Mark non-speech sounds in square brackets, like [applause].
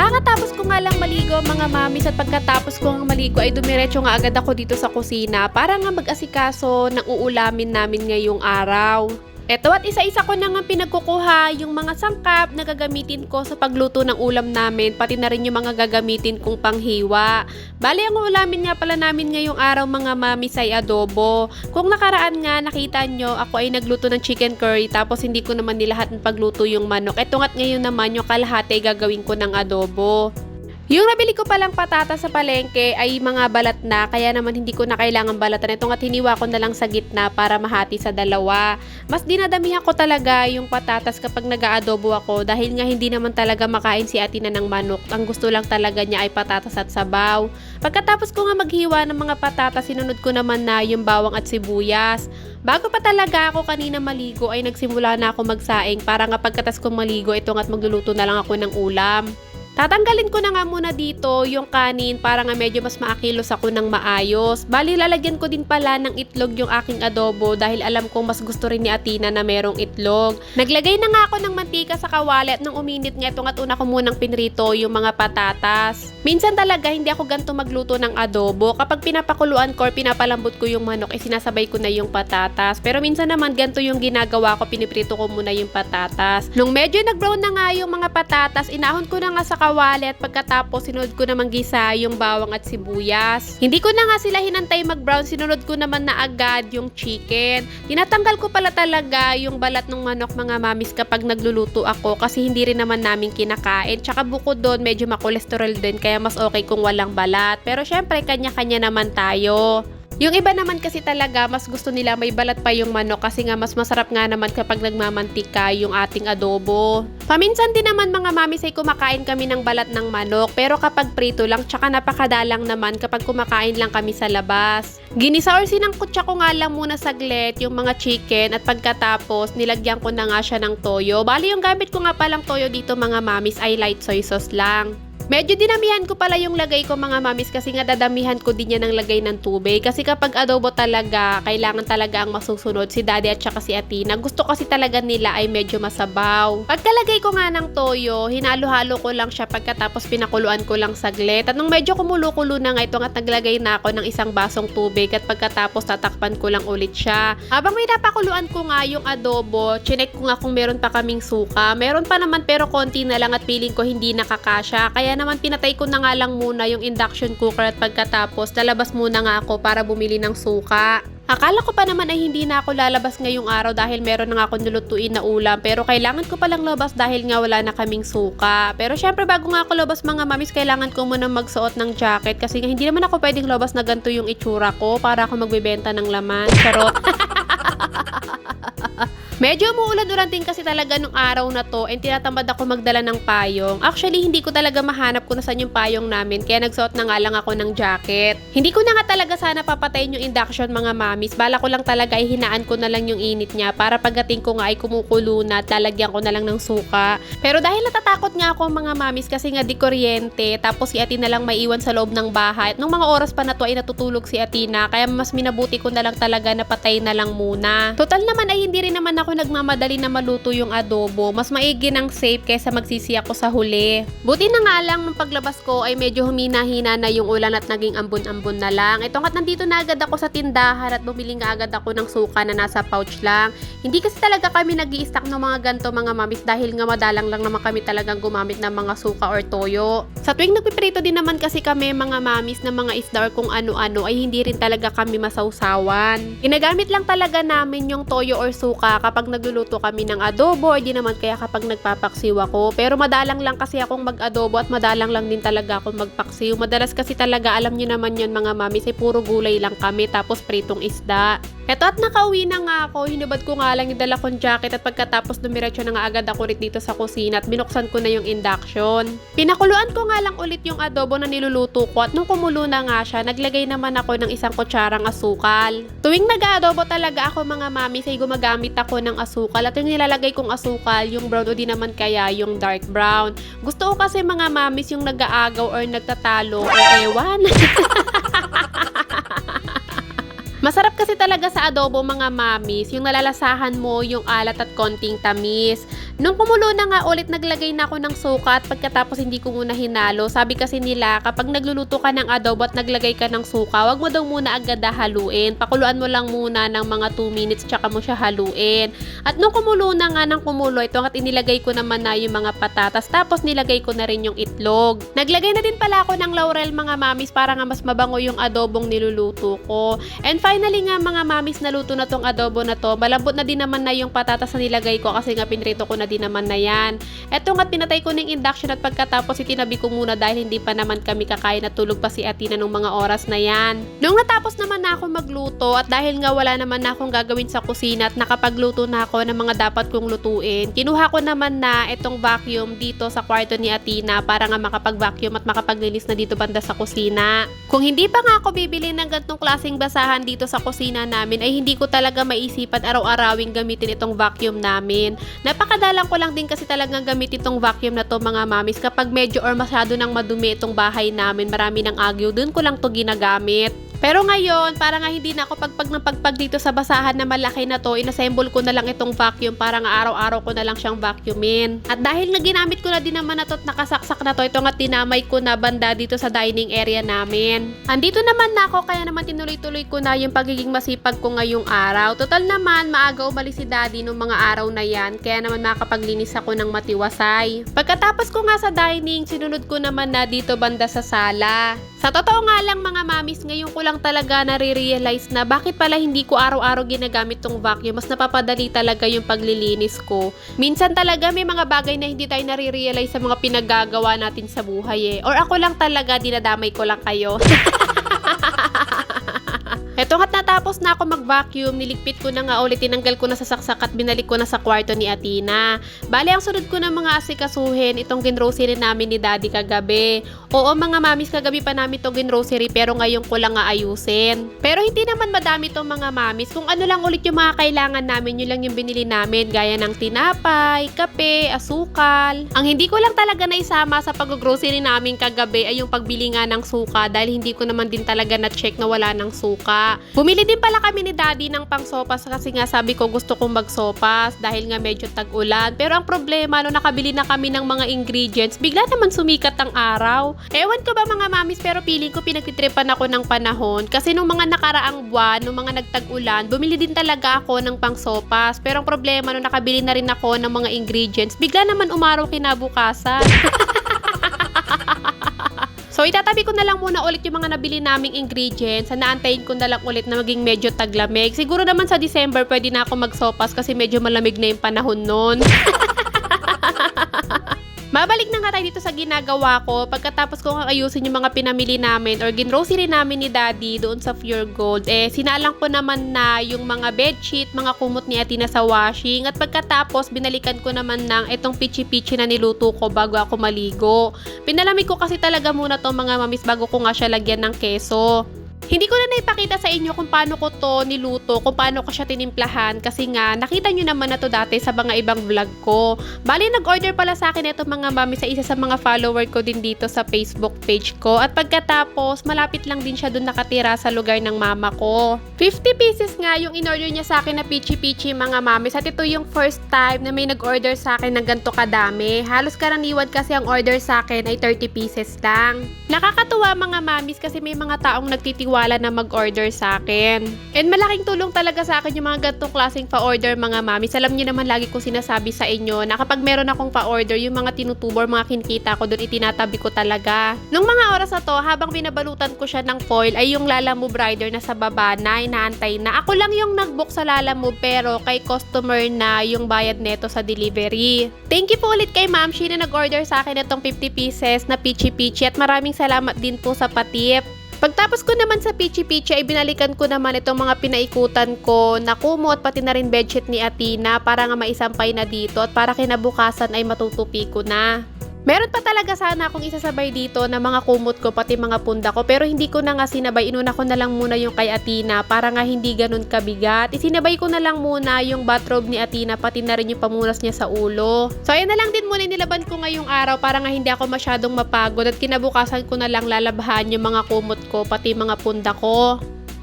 Kakatapos ko nga lang maligo mga mamis at pagkatapos ko nga maligo ay dumiretso nga agad ako dito sa kusina para nga mag-asikaso ng uulamin namin ngayong araw. Eto at isa-isa ko na nga pinagkukuha yung mga sangkap na gagamitin ko sa pagluto ng ulam namin, pati na rin yung mga gagamitin kong panghiwa. Bali, ang ulamin nga pala namin ngayong araw mga mamis ay adobo. Kung nakaraan nga nakita nyo, ako ay nagluto ng chicken curry tapos hindi ko naman nilahat ng pagluto yung manok. Eto nga't ngayon naman yung kalahati gagawin ko ng adobo. Yung nabili ko palang patata sa palengke ay mga balat na, kaya naman hindi ko na kailangan balatan. Ito at hiniwa ko na lang sa gitna para mahati sa dalawa. Mas dinadamihan ko talaga yung patatas kapag nag-aadobo ako dahil nga hindi naman talaga makain si Atina ng manok. Ang gusto lang talaga niya ay patatas at sabaw. Pagkatapos ko nga maghiwa ng mga patatas, sinunod ko naman na yung bawang at sibuyas. Bago pa talaga ako kanina maligo ay nagsimula na ako magsaing para nga pagkatas kong maligo, ito nga't magluluto na lang ako ng ulam. Tatanggalin ko na nga muna dito yung kanin para nga medyo mas maakilos ako ng maayos. Bali, lalagyan ko din pala ng itlog yung aking adobo dahil alam kong mas gusto rin ni Atina na merong itlog. Naglagay na nga ako ng mantika sa kawali at nung uminit nga ito at una ko munang pinrito yung mga patatas. Minsan talaga hindi ako ganito magluto ng adobo. Kapag pinapakuluan ko or pinapalambot ko yung manok, eh sinasabay ko na yung patatas. Pero minsan naman ganito yung ginagawa ko, piniprito ko muna yung patatas. Nung medyo nag-brown na nga yung mga patatas, inahon ko na nga sa kawali at pagkatapos sinunod ko namang gisa yung bawang at sibuyas. Hindi ko na nga sila hinantay mag-brown, sinunod ko naman na agad yung chicken. Tinatanggal ko pala talaga yung balat ng manok mga mamis kapag nagluluto ako kasi hindi rin naman namin kinakain. Tsaka bukod doon medyo makolesterol din kaya mas okay kung walang balat. Pero syempre kanya-kanya naman tayo. Yung iba naman kasi talaga, mas gusto nila may balat pa yung manok kasi nga mas masarap nga naman kapag nagmamantika yung ating adobo. Paminsan din naman mga mamis ay kumakain kami ng balat ng manok pero kapag prito lang tsaka napakadalang naman kapag kumakain lang kami sa labas. Ginisa or sinangkutsa ko nga lang muna saglit yung mga chicken at pagkatapos nilagyan ko na nga siya ng toyo. Bali yung gamit ko nga palang toyo dito mga mamis ay light soy sauce lang. Medyo dinamihan ko pala yung lagay ko mga mamis kasi nga dadamihan ko din yan ng lagay ng tubig. Kasi kapag adobo talaga, kailangan talaga ang masusunod si daddy at saka si Atina. Gusto kasi talaga nila ay medyo masabaw. Pagkalagay ko nga ng toyo, hinalo-halo ko lang siya pagkatapos pinakuluan ko lang saglit. At nung medyo kumulo-kulo na nga ito at naglagay na ako ng isang basong tubig at pagkatapos tatakpan ko lang ulit siya. Habang may napakuluan ko nga yung adobo, chinek ko nga kung meron pa kaming suka. Meron pa naman pero konti na lang at feeling ko hindi nakakasya. Kaya naman pinatay ko na nga lang muna yung induction cooker at pagkatapos lalabas muna nga ako para bumili ng suka. Akala ko pa naman ay hindi na ako lalabas ngayong araw dahil meron na nga akong nulutuin na ulam pero kailangan ko palang labas dahil nga wala na kaming suka. Pero syempre bago nga ako labas mga mamis kailangan ko muna magsuot ng jacket kasi nga hindi naman ako pwedeng labas na ganito yung itsura ko para ako magbebenta ng laman. Charot. [laughs] Medyo umuulan-ulan din kasi talaga nung araw na to and tinatamad ako magdala ng payong. Actually, hindi ko talaga mahanap kung saan yung payong namin kaya nagsuot na nga lang ako ng jacket. Hindi ko na nga talaga sana papatayin yung induction mga mamis. Bala ko lang talaga ay hinaan ko na lang yung init niya para pagdating ko nga ay kumukulo na at ko na lang ng suka. Pero dahil natatakot nga ako mga mamis kasi nga di kuryente tapos si Atina lang may iwan sa loob ng bahay. At nung mga oras pa na to ay natutulog si Atina kaya mas minabuti ko na lang talaga na patay na lang muna. Total naman ay hindi rin naman ako nagmamadali na maluto yung adobo. Mas maigi ng safe kaysa magsisi ako sa huli. Buti na nga lang nung paglabas ko ay medyo humina-hina na yung ulan at naging ambon-ambon na lang. Ito nga't nandito na agad ako sa tindahan at bumili nga agad ako ng suka na nasa pouch lang. Hindi kasi talaga kami nag stock ng mga ganto mga mamis dahil nga madalang lang naman kami talagang gumamit ng mga suka or toyo. Sa tuwing nagpiprito din naman kasi kami mga mamis ng mga isda or kung ano-ano ay hindi rin talaga kami masawsawan. Ginagamit lang talaga namin yung toyo or suka kapag nagluluto kami ng adobo or di naman kaya kapag nagpapaksiw ako. Pero madalang lang kasi akong mag-adobo at madalang lang din talaga akong magpaksiw. Madalas kasi talaga alam niyo naman yun mga mamis ay puro gulay lang kami tapos pritong isda. Eto at nakauwi na nga ako, hinubad ko nga lang yung dala kong jacket at pagkatapos dumiretso na nga agad ako rin dito sa kusina at binuksan ko na yung induction. Pinakuluan ko nga lang ulit yung adobo na niluluto ko at nung kumulo na nga siya, naglagay naman ako ng isang kutsarang asukal. Tuwing nag-adobo talaga ako mga mami, say gumagamit ako ng asukal at yung nilalagay kong asukal, yung brown o di naman kaya yung dark brown. Gusto ko kasi mga mamis yung nag-aagaw or nagtatalo o ewan. [laughs] Masarap kasi talaga sa adobo mga mamis, yung nalalasahan mo yung alat at konting tamis. Nung kumulo na nga ulit naglagay na ako ng suka at pagkatapos hindi ko muna hinalo, sabi kasi nila kapag nagluluto ka ng adobo at naglagay ka ng suka, wag mo daw muna agad haluin. Pakuluan mo lang muna ng mga 2 minutes tsaka mo siya haluin. At nung kumulo na nga ng kumulo ito at inilagay ko naman na yung mga patatas tapos nilagay ko na rin yung itlog. Naglagay na din pala ako ng laurel mga mamis para nga mas mabango yung adobong niluluto ko. And finally nga mga mamis naluto na tong adobo na to. Malambot na din naman na yung patatas na nilagay ko kasi nga pinrito ko na din naman na yan. Eto nga pinatay ko ng induction at pagkatapos itinabi ko muna dahil hindi pa naman kami kakain at tulog pa si Atina nung mga oras na yan. Nung natapos naman na ako magluto at dahil nga wala naman na akong gagawin sa kusina at nakapagluto na ako ng mga dapat kong lutuin, kinuha ko naman na itong vacuum dito sa kwarto ni Atina para nga makapag-vacuum at makapaglinis na dito banda sa kusina. Kung hindi pa nga ako bibili ng gantong klaseng basahan dito sa kusina namin ay hindi ko talaga maisipan araw-arawing gamitin itong vacuum namin. Napakadalang ko lang din kasi talagang gamitin itong vacuum na to mga mamis kapag medyo or masyado nang madumi itong bahay namin, marami ng agyo, dun ko lang to ginagamit. Pero ngayon, para nga hindi na ako pagpag ng pagpag dito sa basahan na malaki na to, inassemble ko na lang itong vacuum para nga araw-araw ko na lang siyang vacuumin. At dahil nga ginamit ko na din naman na at nakasaksak na to, ito nga tinamay ko na banda dito sa dining area namin. Andito naman na ako, kaya naman tinuloy-tuloy ko na yung pagiging masipag ko ngayong araw. Total naman, maaga umalis si daddy nung mga araw na yan, kaya naman makapaglinis ako ng matiwasay. Pagkatapos ko nga sa dining, sinunod ko naman na dito banda sa sala. Sa totoo nga lang mga mamis, ngayon ko lang talaga nare-realize na bakit pala hindi ko araw-araw ginagamit tong vacuum. Mas napapadali talaga yung paglilinis ko. Minsan talaga may mga bagay na hindi tayo nare-realize sa mga pinagagawa natin sa buhay eh. Or ako lang talaga, dinadamay ko lang kayo. [laughs] Natapos na ako mag-vacuum, niligpit ko na nga ulit, tinanggal ko na sa saksak at binalik ko na sa kwarto ni Atina. Bale, ang sunod ko na mga asikasuhin, itong ginrocery namin ni Daddy kagabi. Oo mga mamis, kagabi pa namin itong ginrocery pero ngayon ko lang nga ayusin. Pero hindi naman madami itong mga mamis. Kung ano lang ulit yung mga kailangan namin, yun lang yung binili namin. Gaya ng tinapay, kape, asukal. Ang hindi ko lang talaga naisama sa pag-grocery namin kagabi ay yung pagbili nga ng suka dahil hindi ko naman din talaga na-check na wala ng suka. Bumili din pala kami ni Daddy ng pang-sopas kasi nga sabi ko gusto kong mag-sopas dahil nga medyo tag-ulan. Pero ang problema, no nakabili na kami ng mga ingredients, bigla naman sumikat ang araw. Ewan ko ba mga mamis, pero feeling ko pinagtitripan ako ng panahon kasi nung mga nakaraang buwan, nung mga nagtag-ulan, bumili din talaga ako ng pang-sopas. Pero ang problema, no nakabili na rin ako ng mga ingredients, bigla naman umaraw kinabukasan. [laughs] So, itatabi ko na lang muna ulit yung mga nabili naming ingredients. Naantayin ko na lang ulit na maging medyo taglamig. Siguro naman sa December, pwede na ako magsopas kasi medyo malamig na yung panahon nun. [laughs] Mabalik na nga tayo dito sa ginagawa ko. Pagkatapos ko nga ayusin yung mga pinamili namin or ginrocery namin ni Daddy doon sa Pure Gold, eh sinalang ko naman na yung mga bedsheet, mga kumot ni Atina sa washing at pagkatapos binalikan ko naman ng itong pichi-pichi na niluto ko bago ako maligo. Pinalamig ko kasi talaga muna to mga mamis bago ko nga siya lagyan ng keso. Hindi ko na naipakita sa inyo kung paano ko to niluto, kung paano ko siya tinimplahan kasi nga nakita nyo naman na to dati sa mga ibang vlog ko. Bali nag-order pala sa akin ito mga mami sa isa sa mga follower ko din dito sa Facebook page ko at pagkatapos malapit lang din siya doon nakatira sa lugar ng mama ko. 50 pieces nga yung in-order niya sa akin na pichi pichi mga mami at ito yung first time na may nag-order sa akin ng ganito kadami. Halos karaniwan kasi ang order sa akin ay 30 pieces lang. Nakakatuwa mga mamis kasi may mga taong nagtitiwala na mag-order sa akin. And malaking tulong talaga sa akin yung mga ganitong klaseng pa-order mga mamis. Alam niyo naman lagi kong sinasabi sa inyo na kapag meron akong pa-order, yung mga tinutubor, mga kinikita ko doon, itinatabi ko talaga. Nung mga oras na to, habang binabalutan ko siya ng foil, ay yung Lala Move rider na sa baba na inaantay na. Ako lang yung nag-book sa Lala Move pero kay customer na yung bayad neto sa delivery. Thank you po ulit kay Ma'am Shi na nag-order sa akin itong 50 pieces na Pichi Pichi at maraming salamat din po sa patip. Pagtapos ko naman sa Pichi Pichi ay binalikan ko naman itong mga pinaikutan ko na kumot pati na rin bedsheet ni Atina para nga maisampay na dito at para kinabukasan ay matutupi ko na. Meron pa talaga sana akong isasabay dito na mga kumot ko pati mga punda ko pero hindi ko na nga sinabay. Inuna ko na lang muna yung kay Atina para nga hindi ganun kabigat. Isinabay ko na lang muna yung bathrobe ni Atina pati na rin yung pamunas niya sa ulo. So ayan na lang din muna nilaban ko ngayong araw para nga hindi ako masyadong mapagod at kinabukasan ko na lang lalabhan yung mga kumot ko pati mga punda ko.